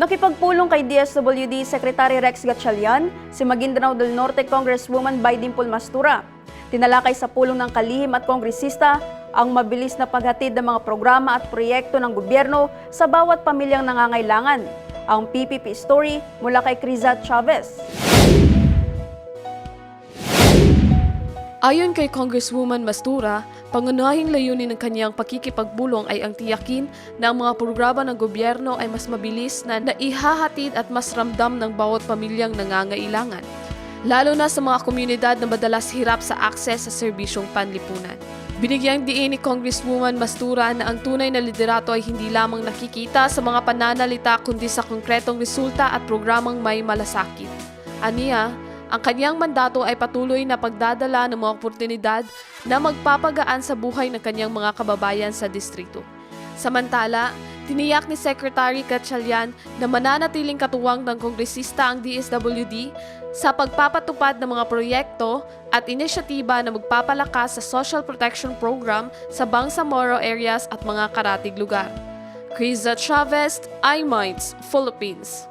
Nakipagpulong kay DSWD Secretary Rex Gatchalian, si Maguindanao del Norte Congresswoman Baidimpol Mastura. Tinalakay sa pulong ng kalihim at kongresista ang mabilis na paghatid ng mga programa at proyekto ng gobyerno sa bawat pamilyang nangangailangan. Ang PPP story mula kay Crizat Chavez. Ayon kay Congresswoman Mastura, pangunahing layunin ng kanyang pakikipagbulong ay ang tiyakin na ang mga programa ng gobyerno ay mas mabilis na naihahatid at mas ramdam ng bawat pamilyang nangangailangan, lalo na sa mga komunidad na madalas hirap sa akses sa serbisyong panlipunan. Binigyang diin ni Congresswoman Mastura na ang tunay na liderato ay hindi lamang nakikita sa mga pananalita kundi sa konkretong resulta at programang may malasakit. Aniya, ang kanyang mandato ay patuloy na pagdadala ng mga oportunidad na magpapagaan sa buhay ng kanyang mga kababayan sa distrito. Samantala, tiniyak ni Secretary Gatchalian na mananatiling katuwang ng kongresista ang DSWD sa pagpapatupad ng mga proyekto at inisyatiba na magpapalakas sa Social Protection Program sa Bangsamoro areas at mga karatig lugar. Criza Chavez, iMinds, Philippines.